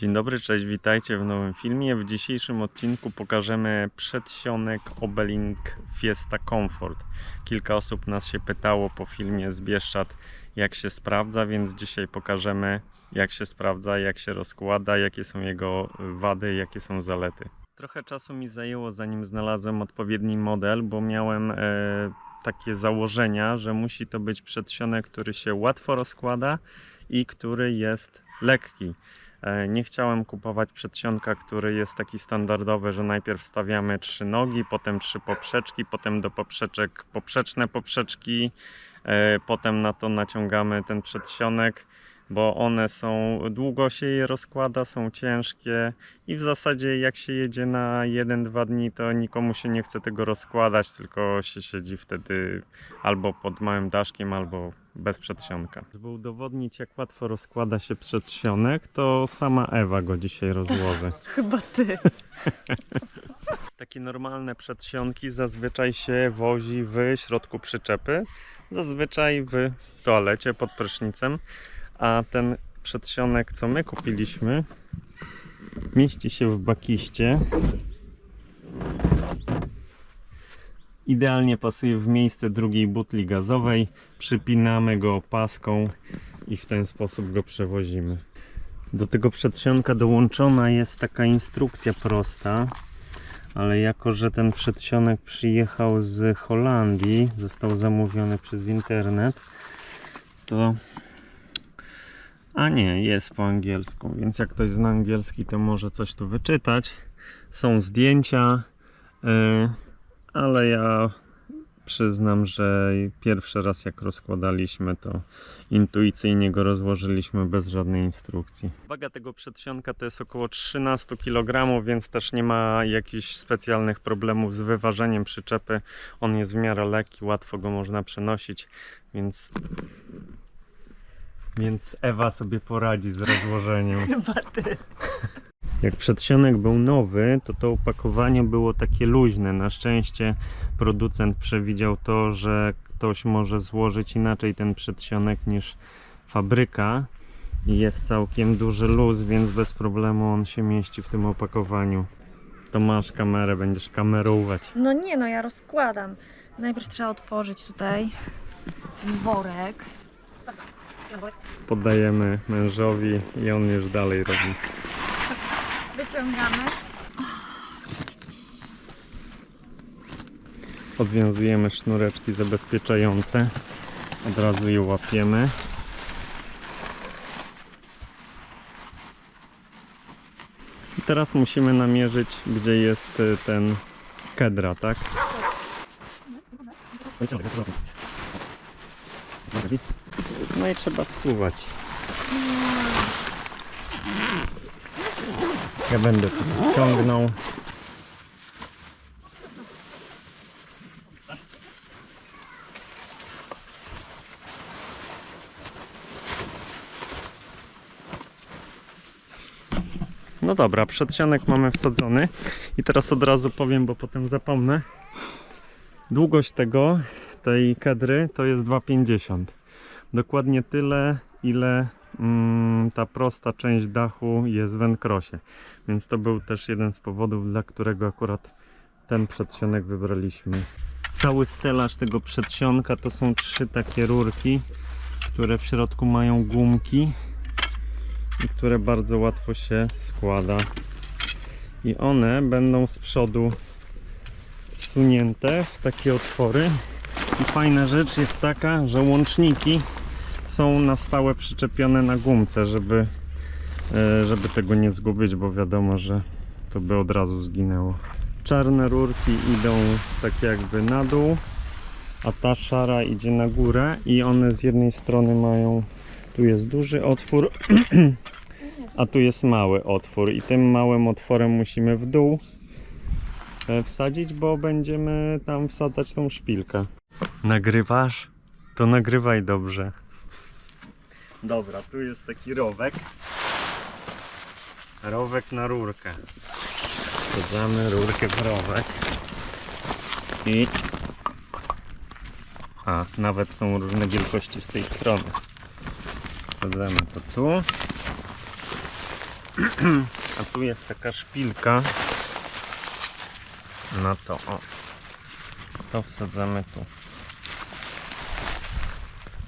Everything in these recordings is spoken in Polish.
Dzień dobry, cześć, witajcie w nowym filmie. W dzisiejszym odcinku pokażemy przedsionek Obelink Fiesta Comfort. Kilka osób nas się pytało po filmie z Bieszczad, jak się sprawdza, więc dzisiaj pokażemy, jak się sprawdza, jak się rozkłada, jakie są jego wady, jakie są zalety. Trochę czasu mi zajęło, zanim znalazłem odpowiedni model, bo miałem e, takie założenia, że musi to być przedsionek, który się łatwo rozkłada i który jest lekki. E, Nie chciałem kupować przedsionka, który jest taki standardowy, że najpierw stawiamy trzy nogi, potem trzy poprzeczki, potem do poprzeczek poprzeczne poprzeczki, e, potem na to naciągamy ten przedsionek, bo one są, długo się je rozkłada, są ciężkie i w zasadzie jak się jedzie na 1-2 dni, to nikomu się nie chce tego rozkładać, tylko się siedzi wtedy albo pod małym daszkiem, albo bez przedsionka. Żeby udowodnić, jak łatwo rozkłada się przedsionek, to sama Ewa go dzisiaj rozłoży. Chyba ty. Takie normalne przedsionki zazwyczaj się wozi w środku przyczepy, zazwyczaj w toalecie pod prysznicem, a ten przedsionek, co my kupiliśmy, mieści się w bakiście. Idealnie pasuje w miejsce drugiej butli gazowej. Przypinamy go opaską i w ten sposób go przewozimy. Do tego przedsionka dołączona jest taka instrukcja prosta, ale jako, że ten przedsionek przyjechał z Holandii, został zamówiony przez internet, to. A nie, jest po angielsku, więc jak ktoś zna angielski, to może coś tu wyczytać. Są zdjęcia, yy, ale ja przyznam, że pierwszy raz jak rozkładaliśmy, to intuicyjnie go rozłożyliśmy bez żadnej instrukcji. Waga tego przedsionka to jest około 13 kg, więc też nie ma jakichś specjalnych problemów z wyważeniem przyczepy. On jest w miarę lekki, łatwo go można przenosić, więc więc Ewa sobie poradzi z rozłożeniem. Chyba ty. Jak przedsionek był nowy, to to opakowanie było takie luźne. Na szczęście producent przewidział to, że ktoś może złożyć inaczej ten przedsionek niż fabryka. I jest całkiem duży luz, więc bez problemu on się mieści w tym opakowaniu. To masz kamerę, będziesz kamerować. No nie no, ja rozkładam. Najpierw trzeba otworzyć tutaj worek. Poddajemy mężowi i on już dalej robi. Wyciągamy. Odwiązujemy sznureczki zabezpieczające. Od razu je łapiemy. I teraz musimy namierzyć, gdzie jest y, ten kedra, tak? No i trzeba wsuwać. Ja będę tu ciągnął. No dobra, przedsionek mamy wsadzony i teraz od razu powiem, bo potem zapomnę. Długość tego, tej kedry to jest 2,50. Dokładnie tyle, ile ta prosta część dachu jest w Encrosie. Więc to był też jeden z powodów, dla którego akurat ten przedsionek wybraliśmy. Cały stelaż tego przedsionka to są trzy takie rurki, które w środku mają gumki i które bardzo łatwo się składa. I one będą z przodu wsunięte w takie otwory. I fajna rzecz jest taka, że łączniki są na stałe przyczepione na gumce, żeby, e, żeby tego nie zgubić, bo wiadomo, że to by od razu zginęło. Czarne rurki idą tak jakby na dół, a ta szara idzie na górę i one z jednej strony mają, tu jest duży otwór, a tu jest mały otwór i tym małym otworem musimy w dół e, wsadzić, bo będziemy tam wsadzać tą szpilkę. Nagrywasz? To nagrywaj dobrze. Dobra, tu jest taki rowek. Rowek na rurkę. Wsadzamy rurkę w rowek. I... A, nawet są różne wielkości z tej strony. Wsadzamy to tu. A tu jest taka szpilka. No to o. To wsadzamy tu.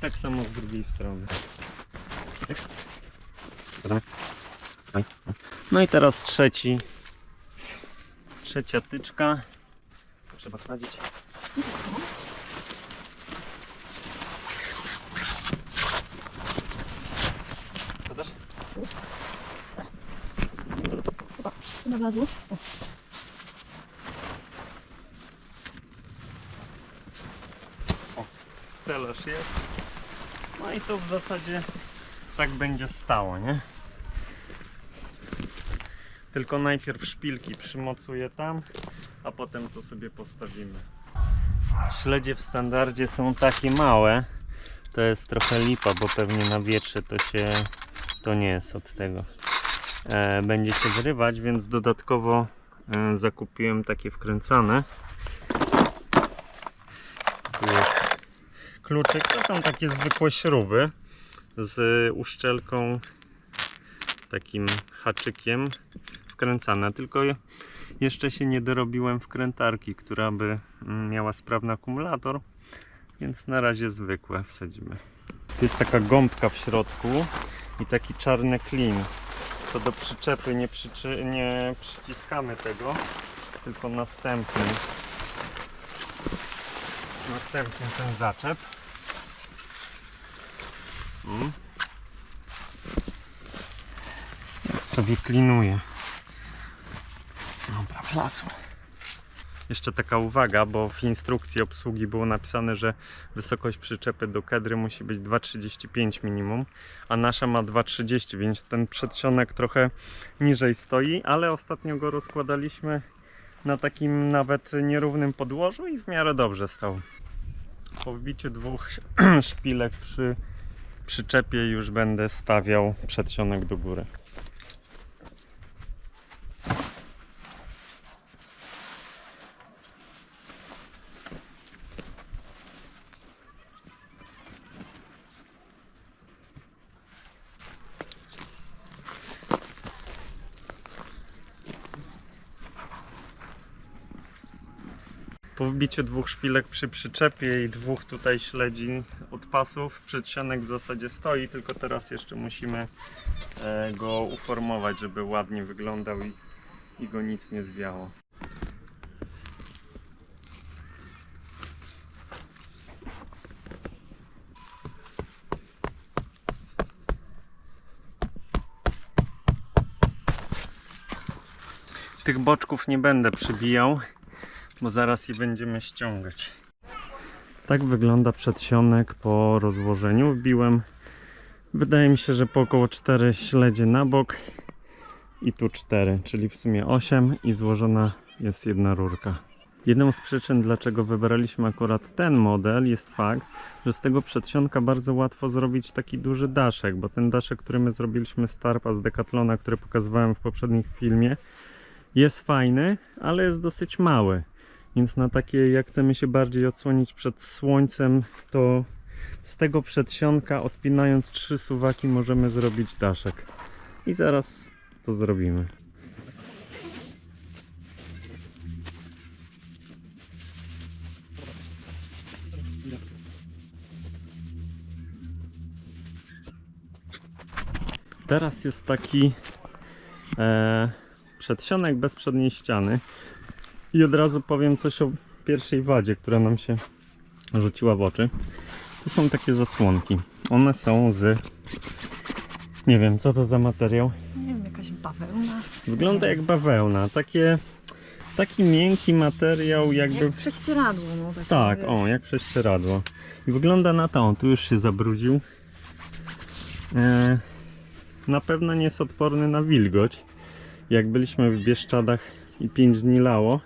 Tak samo z drugiej strony. No i teraz trzeci. Trzecia tyczka. Trzeba wsadzić. Co też? Na wlazło? Stelaż jest. No i to w zasadzie tak będzie stało, nie? Tylko najpierw szpilki przymocuję tam, a potem to sobie postawimy. Śledzie w standardzie są takie małe. To jest trochę lipa, bo pewnie na wietrze to się to nie jest od tego. E, będzie się zrywać, więc dodatkowo e, zakupiłem takie wkręcane. Tu jest kluczyk. To są takie zwykłe śruby z uszczelką, takim haczykiem wkręcane. Tylko je- jeszcze się nie dorobiłem wkrętarki, która by mm, miała sprawny akumulator, więc na razie zwykłe wsadzimy. Tu jest taka gąbka w środku i taki czarny klin. To do przyczepy nie, przyczy, nie przyciskamy tego, tylko następny następnie ten zaczep. Jak sobie klinuje. Dobra, wlazło. Jeszcze taka uwaga, bo w instrukcji obsługi było napisane, że wysokość przyczepy do kedry musi być 2,35 minimum, a nasza ma 2,30, więc ten przedsionek trochę niżej stoi, ale ostatnio go rozkładaliśmy na takim nawet nierównym podłożu i w miarę dobrze stał. Po wbiciu dwóch szpilek przy przyczepie już będę stawiał przedsionek do góry. Po wbiciu dwóch szpilek przy przyczepie i dwóch tutaj śledzi od pasów, przedsionek w zasadzie stoi, tylko teraz jeszcze musimy e, go uformować, żeby ładnie wyglądał i, i go nic nie zwiało. Tych boczków nie będę przybijał, bo zaraz je będziemy ściągać. Tak wygląda przedsionek po rozłożeniu. Wbiłem, wydaje mi się, że po około 4 śledzie na bok i tu 4, czyli w sumie 8 i złożona jest jedna rurka. Jedną z przyczyn, dlaczego wybraliśmy akurat ten model, jest fakt, że z tego przedsionka bardzo łatwo zrobić taki duży daszek, bo ten daszek, który my zrobiliśmy z tarpa z Decathlona, który pokazywałem w poprzednim filmie, jest fajny, ale jest dosyć mały. Więc na takie, jak chcemy się bardziej odsłonić przed słońcem, to z tego przedsionka, odpinając trzy suwaki, możemy zrobić daszek. I zaraz to zrobimy. Teraz jest taki e, przedsionek bez przedniej ściany. I od razu powiem coś o pierwszej wadzie, która nam się rzuciła w oczy. To są takie zasłonki. One są z. Nie wiem, co to za materiał. Nie wiem, jakaś bawełna. Wygląda jak bawełna. Takie, taki miękki materiał, jakby. Jak prześcieradło, no Tak, wiesz. o, jak prześcieradło. I wygląda na to, on tu już się zabrudził. E, na pewno nie jest odporny na wilgoć. Jak byliśmy w Bieszczadach i 5 dni lało,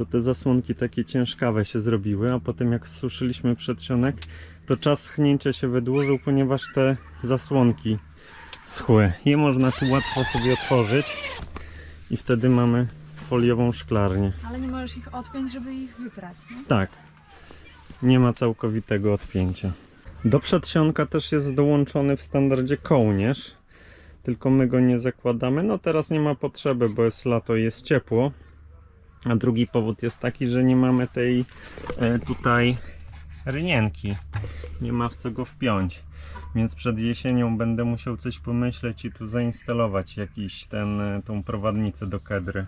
to te zasłonki takie ciężkawe się zrobiły, a potem jak suszyliśmy przedsionek, to czas schnięcia się wydłużył, ponieważ te zasłonki schły. Je można tu łatwo sobie otworzyć i wtedy mamy foliową szklarnię. Ale nie możesz ich odpiąć, żeby ich wyprać, nie? Tak. Nie ma całkowitego odpięcia. Do przedsionka też jest dołączony w standardzie kołnierz. tylko my go nie zakładamy. No teraz nie ma potrzeby, bo jest lato i jest ciepło. A drugi powód jest taki, że nie mamy tej e, tutaj rynienki. Nie ma w co go wpiąć. Więc przed jesienią będę musiał coś pomyśleć i tu zainstalować jakiś ten, e, tą prowadnicę do kedry.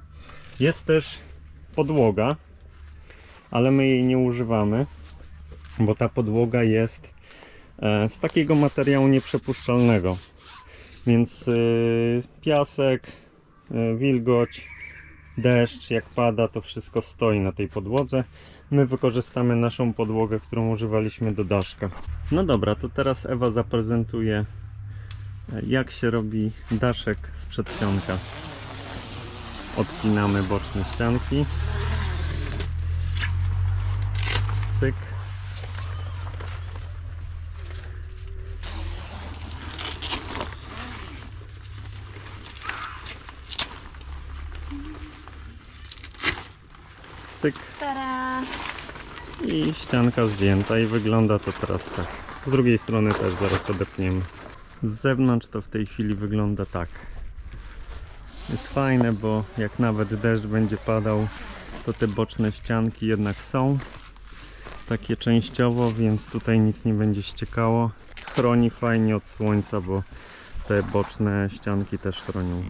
Jest też podłoga, ale my jej nie używamy, bo ta podłoga jest e, z takiego materiału nieprzepuszczalnego. Więc piasek, wilgoć, deszcz, jak pada, to wszystko stoi na tej podłodze. My wykorzystamy naszą podłogę, którą używaliśmy do daszka. No dobra, to teraz Ewa zaprezentuje, e, jak się robi daszek z przedsionka. Odpinamy boczne ścianki. Cyk. Cyk. I ścianka zdjęta i wygląda to teraz tak. Z drugiej strony też zaraz odepniemy. Z zewnątrz to w tej chwili wygląda tak. Jest fajne, bo jak nawet deszcz będzie padał, to te boczne ścianki jednak są takie częściowo, więc tutaj nic nie będzie ściekało. Chroni fajnie od słońca, bo te boczne ścianki też chronią.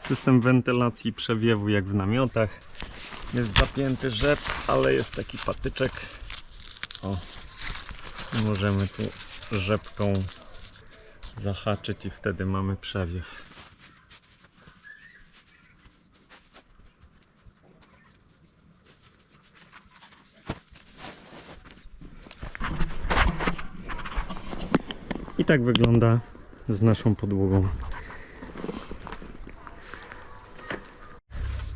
System wentylacji przewiewu jak w namiotach. Jest zapięty rzep, ale jest taki patyczek. O, możemy tu rzepką zahaczyć i wtedy mamy przewiew. I tak wygląda z naszą podłogą.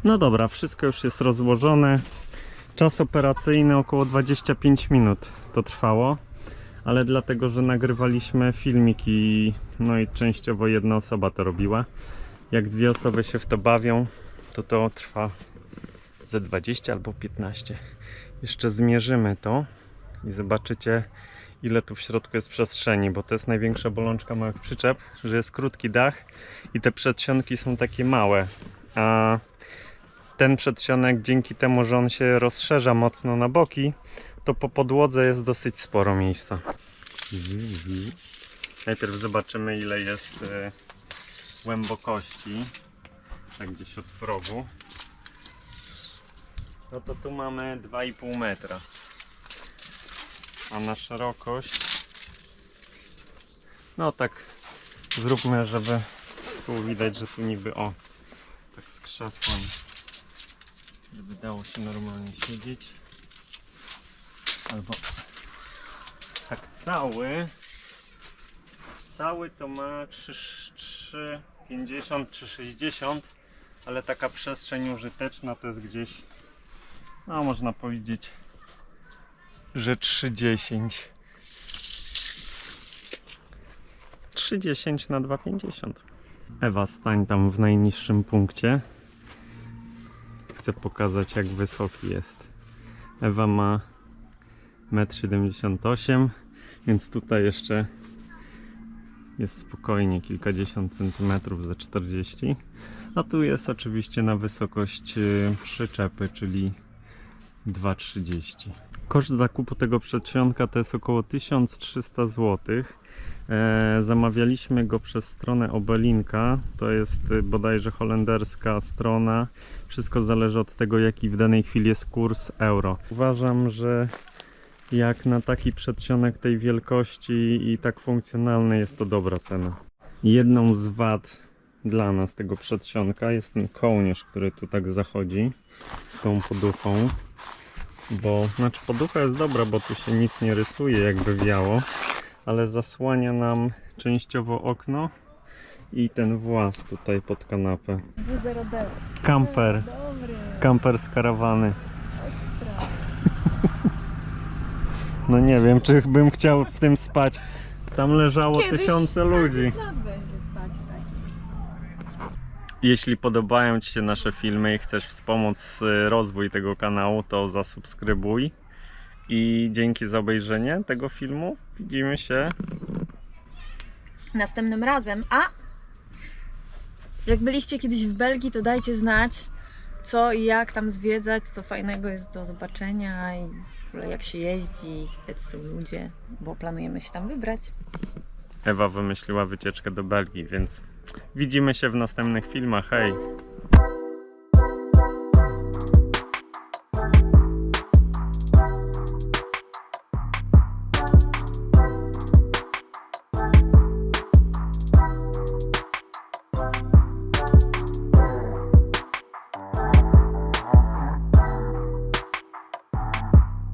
No dobra, wszystko już jest rozłożone. Czas operacyjny około 25 minut to trwało, ale dlatego, że nagrywaliśmy filmik i no i częściowo jedna osoba to robiła. Jak dwie osoby się w to bawią, to to trwa ze 20 albo 15. Jeszcze zmierzymy to i zobaczycie ile tu w środku jest przestrzeni, bo to jest największa bolączka małych przyczep, że jest krótki dach i te przedsionki są takie małe, a ten przedsionek dzięki temu, że on się rozszerza mocno na boki, to po podłodze jest dosyć sporo miejsca. Najpierw zobaczymy ile jest e, głębokości, tak gdzieś od progu. No to tu mamy 2,5 metra. A na szerokość no tak zróbmy, żeby tu widać, że tu niby o tak z krzesłem żeby dało się normalnie siedzieć. Albo tak cały. Cały to ma 3, 50 czy 60, ale taka przestrzeń użyteczna to jest gdzieś, no można powiedzieć, że 3,10. 3,10 na 2,50. Ewa, stań tam w najniższym punkcie chcę pokazać jak wysoki jest. Ewa ma 1,78 m, więc tutaj jeszcze jest spokojnie kilkadziesiąt centymetrów za 40 a tu jest oczywiście na wysokość y, przyczepy, czyli 2,30 Koszt zakupu tego przedsionka to jest około 1300 zł. E, zamawialiśmy go przez stronę Obelinka. To jest y, bodajże holenderska strona. Wszystko zależy od tego, jaki w danej chwili jest kurs euro. Uważam, że jak na taki przedsionek tej wielkości i tak funkcjonalny jest to dobra cena. Jedną z wad dla nas tego przedsionka jest ten kołnierz, który tu tak zachodzi z tą poduchą. Bo, znaczy poducha jest dobra, bo tu się nic nie rysuje jakby wiało, ale zasłania nam częściowo okno i ten włas tutaj pod kanapę. W0D. Kamper, Dobry. kamper z karawany. No nie wiem, czy bym chciał w tym spać. Tam leżało Kiedyś tysiące ludzi. Z nas będzie spać tak. Jeśli podobają Ci się nasze filmy i chcesz wspomóc y, rozwój tego kanału, to zasubskrybuj. I dzięki za obejrzenie tego filmu widzimy się Następnym razem, a Jak byliście kiedyś w Belgii, to dajcie znać, co i jak tam zwiedzać, co fajnego jest do zobaczenia i w ogóle jak się jeździ, jacy są ludzie, bo planujemy się tam wybrać. Ewa wymyśliła wycieczkę do Belgii, więc widzimy się w następnych filmach. Hej!